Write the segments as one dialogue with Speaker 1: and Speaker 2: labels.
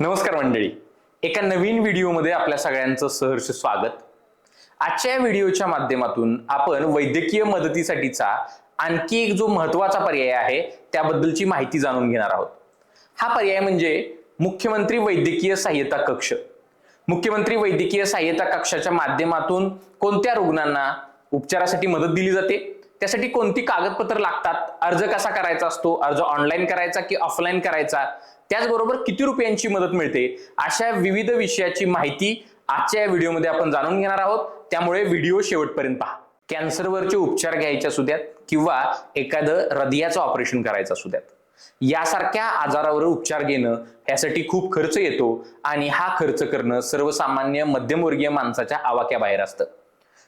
Speaker 1: नमस्कार मंडळी. एका नवीन व्हिडिओमध्ये आपल्या सगळ्यांचं सहर्ष स्वागत. आजच्या या व्हिडिओच्या माध्यमातून आपण वैद्यकीय मदतीसाठीचा आणखी एक जो महत्त्वाचा पर्याय आहे त्याबद्दलची माहिती जाणून घेणार आहोत. हा पर्याय म्हणजे मुख्यमंत्री वैद्यकीय सहाय्यता कक्ष. मुख्यमंत्री वैद्यकीय सहाय्यता कक्षाच्या माध्यमातून कोणत्या रुग्णांना उपचारासाठी मदत दिली जाते? त्यासाठी कोणती कागदपत्र लागतात? अर्ज कसा करायचा असतो? अर्ज ऑनलाईन करायचा की ऑफलाईन करायचा? त्याचबरोबर किती रुपयांची मदत मिळते? अशा विविध विषयाची माहिती आजच्या या व्हिडिओमध्ये आपण जाणून घेणार आहोत. त्यामुळे व्हिडिओ शेवटपर्यंत पहा. कॅन्सरवरचे उपचार घ्यायचे असू द्यात किंवा एखादं हृदयाचं ऑपरेशन करायचं असू द्यात. यासारख्या आजारावर उपचार घेणं यासाठी खूप खर्च येतो आणि हा खर्च करणं सर्वसामान्य मध्यमवर्गीय माणसाच्या आवाक्याबाहेर असतं.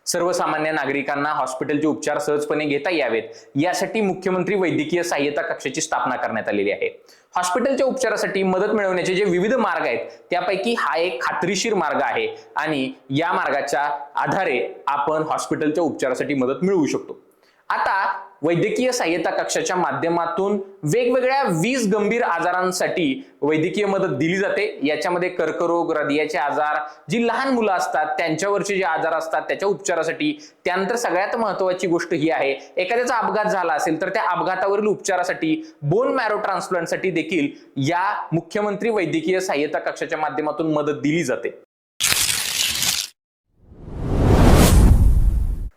Speaker 1: सर्वसामान्य नागरिकांना हॉस्पिटलचे उपचार सहजपणे घेता यावेत. यासाठी मुख्यमंत्री वैद्यकीय सहाय्यता कक्षाची स्थापना करण्यात आलेली आहे. हॉस्पिटलच्या उपचारासाठी मदत मिळवण्याचे जे विविध मार्ग आहेत त्यापैकी हा एक खात्रीशीर मार्ग आहे. आणि या मार्गाच्या आधारे आपण हॉस्पिटलच्या उपचारासाठी मदत मिळवू शकतो. आता वैद्यकीय सहाय्यता कक्षाच्या माध्यमातून वेगवेगळ्या वीस गंभीर आजारांसाठी वैद्यकीय मदत दिली जाते. याच्यामध्ये कर्करोग हृदयाचे आजार जी लहान मुलं असतात त्यांच्यावरचे जे आजार असतात त्याच्या उपचारासाठी त्यानंतर सगळ्यात महत्वाची गोष्ट ही आहे. एखाद्याचा अपघात झाला असेल तर त्या अपघातावरील उपचारासाठी बोन मॅरो ट्रान्सप्लांटसाठी देखील या मुख्यमंत्री वैद्यकीय सहाय्यता कक्षाच्या माध्यमातून मदत दिली जाते.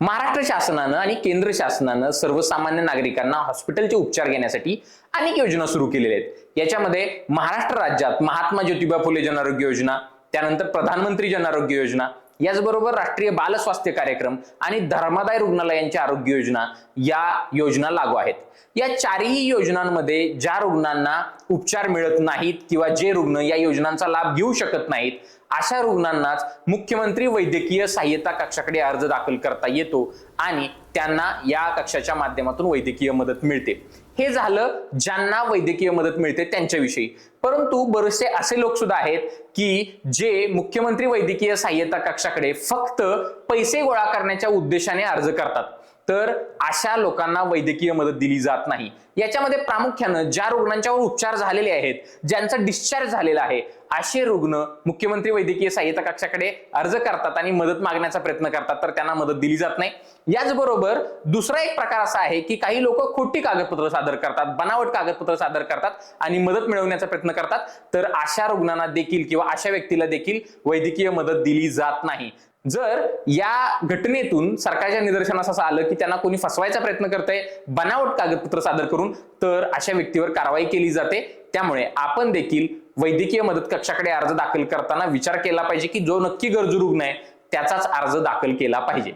Speaker 1: महाराष्ट्र शासनानं आणि केंद्र शासनानं सर्वसामान्य नागरिकांना हॉस्पिटलचे उपचार घेण्यासाठी अनेक योजना सुरू केलेल्या आहेत. याच्यामध्ये महाराष्ट्र राज्यात महात्मा ज्योतिबा फुले जन आरोग्य योजना त्यानंतर प्रधानमंत्री जन आरोग्य योजना याचबरोबर राष्ट्रीय बाल स्वास्थ्य कार्यक्रम आणि धर्मादाय रुग्णालयांच्या आरोग्य योजना या योजना लागू आहेत. या चारही योजनांमध्ये ज्या रुग्णांना उपचार मिळत नाहीत किंवा जे रुग्ण या योजनांचा लाभ घेऊ शकत नाहीत अशा रुग्णांनाच मुख्यमंत्री वैद्यकीय सहाय्यता कक्षाकडे अर्ज दाखल करता येतो आणि त्यांना या कक्षाच्या माध्यमातून वैद्यकीय मदत मिळते. हे झालं ज्यांना वैद्यकीय मदत मिळते त्यांच्याविषयी. परंतु बरेचसे असे लोक सुद्धा आहेत की जे मुख्यमंत्री वैद्यकीय सहाय्यता कक्षाकडे फक्त पैसे गोळा करण्याच्या उद्देशाने अर्ज करतात. तर अशा लोकांना वैद्यकीय मदत दिली जात नाही. याच्यामध्ये प्रामुख्यानं ज्या रुग्णांच्यावर उपचार झालेले आहेत ज्यांचा डिस्चार्ज झालेला आहे असे रुग्ण मुख्यमंत्री वैद्यकीय सहाय्यता कक्षाकडे अर्ज करतात आणि मदत मागण्याचा प्रयत्न करतात तर त्यांना मदत दिली जात नाही. याचबरोबर दुसरा एक प्रकार असा आहे की काही लोक खोटी कागदपत्र सादर करतात बनावट कागदपत्र सादर करतात आणि मदत मिळवण्याचा प्रयत्न करतात. तर अशा रुग्णांना देखील किंवा अशा व्यक्तीला देखील वैद्यकीय मदत दिली जात नाही. जर या घटनेतून सरकारच्या निदर्शनास असं आलं की त्यांना कोणी फसवायचा प्रयत्न करतंय बनावट कागदपत्र सादर करून तर अशा व्यक्तीवर कारवाई केली जाते. त्यामुळे आपण देखील वैद्यकीय मदत कक्षाकडे अर्ज दाखल करताना विचार केला पाहिजे की जो नक्की गरजू रुग्ण आहे त्याचाच अर्ज दाखल केला पाहिजे.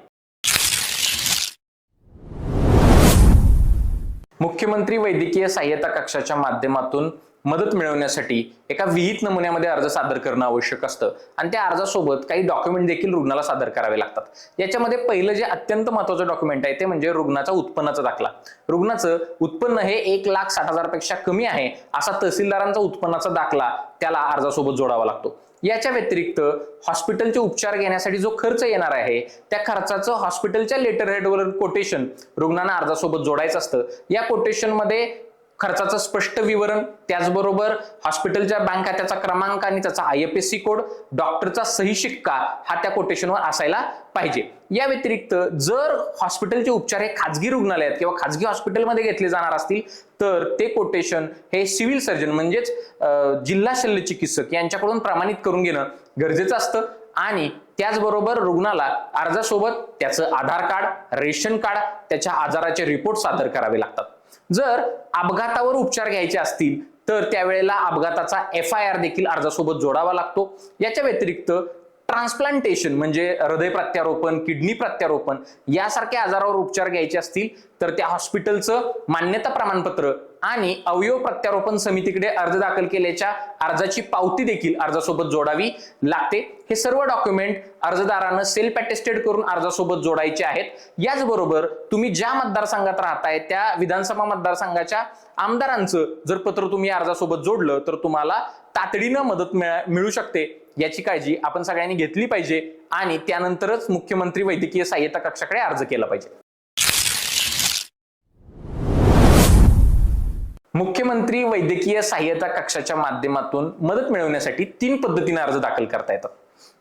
Speaker 1: मुख्यमंत्री वैद्यकीय सहाय्यता कक्षाच्या माध्यमातून मदत मिळवण्यासाठी एका विहित नमुन्यामध्ये अर्ज सादर करणं आवश्यक असतं. आणि त्या अर्जासोबत काही डॉक्युमेंट देखील रुग्णाला सादर करावे लागतात. याच्यामध्ये पहिलं जे अत्यंत महत्वाचं डॉक्युमेंट आहे ते म्हणजे रुग्णाचा उत्पन्नाचा दाखला. रुग्णाचं उत्पन्न हे एक लाख साठ हजारपेक्षा कमी आहे असा तहसीलदारांचा उत्पन्नाचा दाखला त्याला अर्जासोबत जोडावा लागतो. याच्या व्यतिरिक्त हॉस्पिटलचे उपचार घेण्यासाठी जो खर्च येणार आहे त्या खर्चाचं हॉस्पिटलच्या लेटर हेडवर कोटेशन रुग्णांना अर्जासोबत जोडायचं असतं. या कोटेशनमध्ये खर्चाचं स्पष्ट विवरण त्याचबरोबर हॉस्पिटलच्या बँक खात्याचा क्रमांक आणि त्याचा I F S C code डॉक्टरचा सही शिक्का हा त्या कोटेशनवर असायला पाहिजे. या व्यतिरिक्त जर हॉस्पिटलचे उपचार हे खाजगी रुग्णालयात किंवा खाजगी हॉस्पिटलमध्ये घेतले जाणार असतील तर ते कोटेशन हे सिव्हिल सर्जन म्हणजेच जिल्हा शल्य चिकित्सक यांच्याकडून प्रमाणित करून घेणं गरजेचं असतं. आणि त्याचबरोबर रुग्णाला अर्जासोबत त्याचं आधार कार्ड रेशन कार्ड त्याच्या आजाराचे रिपोर्ट सादर करावे लागतात. जर अपघातावर उपचार घ्यायचे असतील तर त्यावेळेला अपघाताचा एफ आय आर देखील अर्जासोबत जोडावा लागतो. याच्या व्यतिरिक्त ट्रान्सप्लांटेशन म्हणजे हृदय प्रत्यारोपण किडनी प्रत्यारोपण यासारख्या आजारावर उपचार घ्यायचे असतील तर त्या हॉस्पिटलचं मान्यता प्रमाणपत्र आणि अवयव प्रत्यारोपण समितीकडे अर्ज दाखल केल्याच्या अर्जाची पावती देखील अर्जासोबत जोडावी लागते. हे सर्व डॉक्युमेंट अर्जदारानं सेल्फ अटेस्टेड करून अर्जासोबत जोडायचे आहेत. याचबरोबर तुम्ही ज्या मतदारसंघात राहताय त्या विधानसभा मतदारसंघाच्या आमदारांचं जर पत्र तुम्ही अर्जासोबत जोडलं तर तुम्हाला तातडीनं मदत मिळू शकते. याची काळजी आपण सगळ्यांनी घेतली पाहिजे आणि त्यानंतरच मुख्यमंत्री वैद्यकीय सहाय्यता कक्षाकडे अर्ज केला पाहिजे. मुख्यमंत्री वैद्यकीय सहाय्यता कक्षाच्या माध्यमातून मदत मिळवण्यासाठी तीन पद्धतीने अर्ज दाखल करता येतात.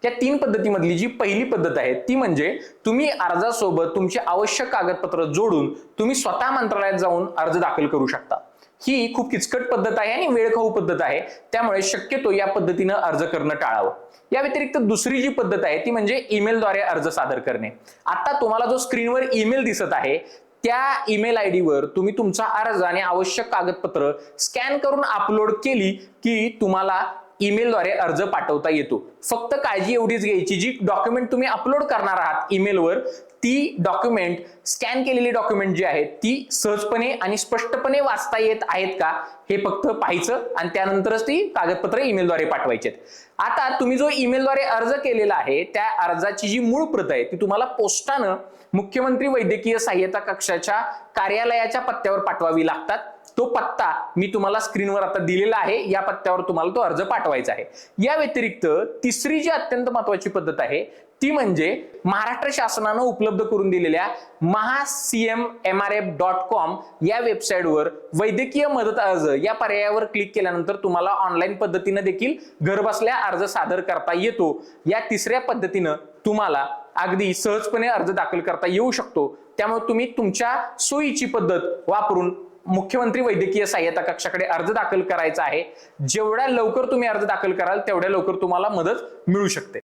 Speaker 1: त्या तीन पद्धतीमधली जी पहिली पद्धत आहे ती म्हणजे तुम्ही अर्जासोबत तुमची आवश्यक कागदपत्र जोडून तुम्ही स्वतः मंत्रालयात जाऊन अर्ज दाखल करू शकता. ही खूप किचकट पद्धत आहे आणि वेळखाऊ पद्धत आहे. त्यामुळे शक्यतो या पद्धतीनं अर्ज करणं टाळावं. या व्यतिरिक्त दुसरी जी पद्धत आहे ती म्हणजे ईमेलद्वारे अर्ज सादर करणे. आता तुम्हाला जो स्क्रीनवर ईमेल दिसत आहे त्या ईमेल आय डीवर तुम्ही तुमचा अर्ज आणि आवश्यक कागदपत्र स्कॅन करून अपलोड केली की तुम्हाला ईमेलद्वारे अर्ज पाठवता येतो. फक्त काळजी एवढीच घ्यायची जी डॉक्युमेंट तुम्ही अपलोड करणार आहात ईमेलवर ती डॉक्युमेंट स्कॅन केलेली डॉक्युमेंट जी आहेत ती सहजपणे आणि स्पष्टपणे वाचता येत आहेत का हे फक्त पाहायचं आणि त्यानंतरच ती कागदपत्र ईमेलद्वारे पाठवायचे आता तुम्ही जो ईमेलद्वारे अर्ज केलेला आहे त्या अर्जाची जी मूळ प्रत आहे ती तुम्हाला पोस्टानं मुख्यमंत्री वैद्यकीय सहाय्यता कक्षाच्या कार्यालयाच्या पत्त्यावर पाठवावी लागतात. तो पत्ता मी तुम्हाला स्क्रीनवर आता दिलेला आहे या पत्त्यावर तुम्हाला तो अर्ज पाठवायचा आहे. या व्यतिरिक्त तिसरी जी अत्यंत महत्वाची पद्धत आहे ती म्हणजे महाराष्ट्र शासनानं उपलब्ध करून दिलेल्या Maha CM M R F dot com या वेबसाईटवर वैद्यकीय मदत अर्ज या पर्यायावर क्लिक केल्यानंतर तुम्हाला ऑनलाईन पद्धतीनं देखील घरबसल्या अर्ज सादर करता येतो. या तिसऱ्या पद्धतीनं तुम्हाला अगदी सहजपणे अर्ज दाखल करता येऊ शकतो. त्यामुळे तुम्ही तुमच्या सोयीची पद्धत वापरून मुख्यमंत्री वैद्यकीय सहाय्यता कक्षाकडे अर्ज दाखल करायचा आहे. जेवढ्या लवकर तुम्ही अर्ज दाखल कराल तेवढ्या लवकर तुम्हाला मदत मिळू शकते.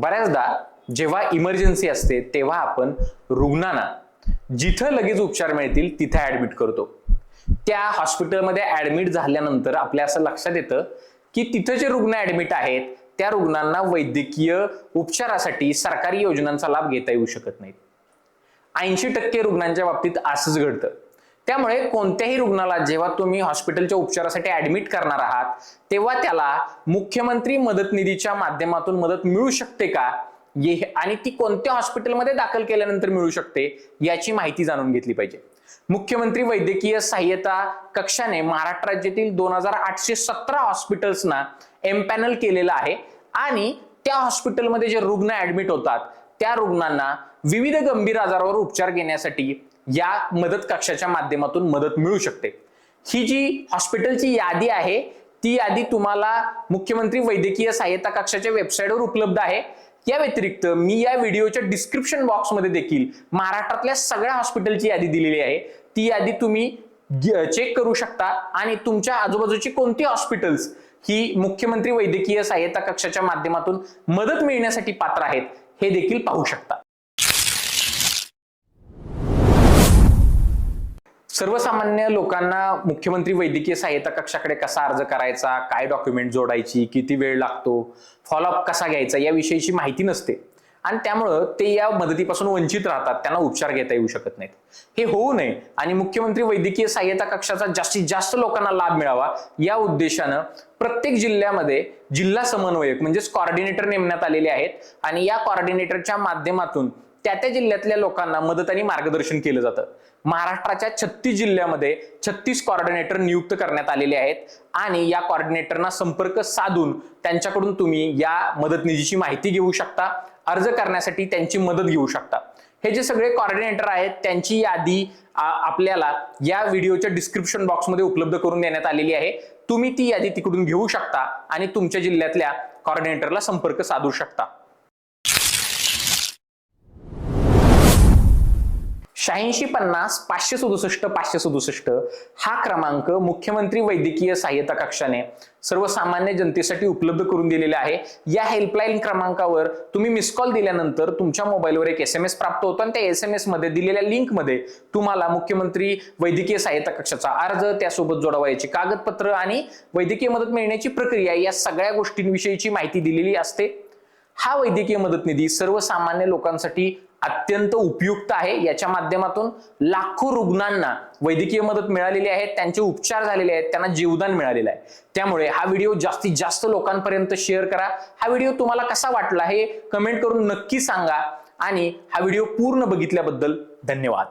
Speaker 1: बऱ्याचदा जेव्हा इमर्जन्सी असते तेव्हा आपण रुग्णांना जिथं लगेच उपचार मिळतील तिथे ऍडमिट करतो. त्या हॉस्पिटलमध्ये ऍडमिट झाल्यानंतर आपल्या असं लक्षात येतं की तिथं जे रुग्ण ऍडमिट आहेत त्या रुग्णांना वैद्यकीय उपचारासाठी सरकारी योजनांचा लाभ घेता येऊ शकत नाहीत. ऐंशी टक्के रुग्णांच्या बाबतीत असंच घडतं. त्यामुळे कोणत्याही रुग्णाला जेव्हा तुम्ही हॉस्पिटलच्या उपचारासाठी ऍडमिट करणार आहात तेव्हा त्याला मुख्यमंत्री मदत निधीच्या माध्यमातून मदत मिळू शकते का? ये आणि ती कोणत्या हॉस्पिटलमध्ये दाखल केल्यानंतर मिळू शकते याची माहिती जाणून घेतली पाहिजे. मुख्यमंत्री वैद्यकीय सहाय्यता कक्षाने महाराष्ट्र राज्यातील दोन हजार आठशे सतरा हॉस्पिटल्सना एम्पॅनल केलेलं आहे आणि त्या हॉस्पिटलमध्ये जे रुग्ण ऍडमिट होतात त्या रुग्णांना विविध गंभीर आजारावर उपचार घेण्यासाठी या मदत कक्षाच्या माध्यमातून मदत मिळू शकते. ही जी हॉस्पिटलची यादी आहे ती यादी तुम्हाला मुख्यमंत्री वैद्यकीय सहाय्यता कक्षाच्या वेबसाईटवर उपलब्ध आहे. या व्यतिरिक्त मी या व्हिडिओच्या डिस्क्रिप्शन बॉक्समध्ये देखील महाराष्ट्रातल्या सगळ्या हॉस्पिटलची यादी दिलेली आहे. ती यादी तुम्ही चेक करू शकता आणि तुमच्या आजूबाजूची कोणती हॉस्पिटल्स ही मुख्यमंत्री वैद्यकीय सहाय्यता कक्षाच्या माध्यमातून मदत मिळण्यासाठी पात्र आहेत हे देखील पाहू शकता. सर्वसामान्य लोकांना मुख्यमंत्री वैद्यकीय सहाय्यता कक्षाकडे कसा अर्ज करायचा काय डॉक्युमेंट जोडायची किती वेळ लागतो फॉलोअप कसा घ्यायचा याविषयीची माहिती नसते. आणि त्यामुळं ते या मदतीपासून वंचित राहतात त्यांना उपचार घेता येऊ शकत नाहीत. हे होऊ नये आणि मुख्यमंत्री वैद्यकीय सहाय्यता कक्षाचा जास्तीत जास्त लोकांना लाभ मिळावा या उद्देशानं प्रत्येक जिल्ह्यामध्ये जिल्हा समन्वयक म्हणजेच कॉर्डिनेटर नेमण्यात आलेले आहेत. आणि या कॉर्डिनेटरच्या माध्यमातून त्या त्या जिल्ह्यातल्या लोकांना मदत आणि मार्गदर्शन केलं जातं. महाराष्ट्राच्या छत्तीस जिल्ह्यामध्ये छत्तीस कॉर्डिनेटर नियुक्त करण्यात आलेले आहेत आणि या कॉर्डिनेटरना संपर्क साधून त्यांच्याकडून तुम्ही या मदत निधीची माहिती घेऊ शकता अर्ज करण्यासाठी त्यांची मदत घेऊ शकता. हे जे सगळे कॉर्डिनेटर आहेत त्यांची यादी आपल्याला या व्हिडिओच्या डिस्क्रिप्शन बॉक्समध्ये उपलब्ध करून देण्यात आलेली आहे. तुम्ही ती यादी तिकडून घेऊ शकता आणि तुमच्या जिल्ह्यातल्या कॉर्डिनेटरला संपर्क साधू शकता. शहाऐंशी पन्नास पाचशे सदुसष्ट पाचशे सदुसष्ट हा क्रमांक मुख्यमंत्री वैद्यकीय सहाय्यता कक्षाने सर्वसामान्य जनतेसाठी उपलब्ध करून दिलेला आहे. या हेल्पलाईन क्रमांकावर तुम्ही मिस कॉल दिल्यानंतर तुमच्या मोबाईलवर एक एस एम एस प्राप्त होतो आणि त्या एस एम एसमध्ये दिलेल्या लिंकमध्ये तुम्हाला मुख्यमंत्री वैद्यकीय सहाय्यता कक्षाचा अर्ज त्यासोबत जोडवायची कागदपत्र आणि वैद्यकीय मदत मिळण्याची प्रक्रिया या सगळ्या गोष्टींविषयीची माहिती दिलेली असते. हा वैद्यकीय मदत निधी सर्वसामान्य लोकांसाठी अत्यंत उपयुक्त आहे. याच्या माध्यमातून लाखो रुग्णांना वैद्यकीय मदत मिळालेली आहे. त्यांचे उपचार झालेले आहेत. त्यांना जीवदान मिळालेलं आहे. त्यामुळे हा व्हिडिओ जास्तीत जास्त लोकांपर्यंत शेअर करा. हा व्हिडिओ तुम्हाला कसा वाटला हे कमेंट करून नक्की सांगा. आणि हा व्हिडिओ पूर्ण बघितल्याबद्दल धन्यवाद.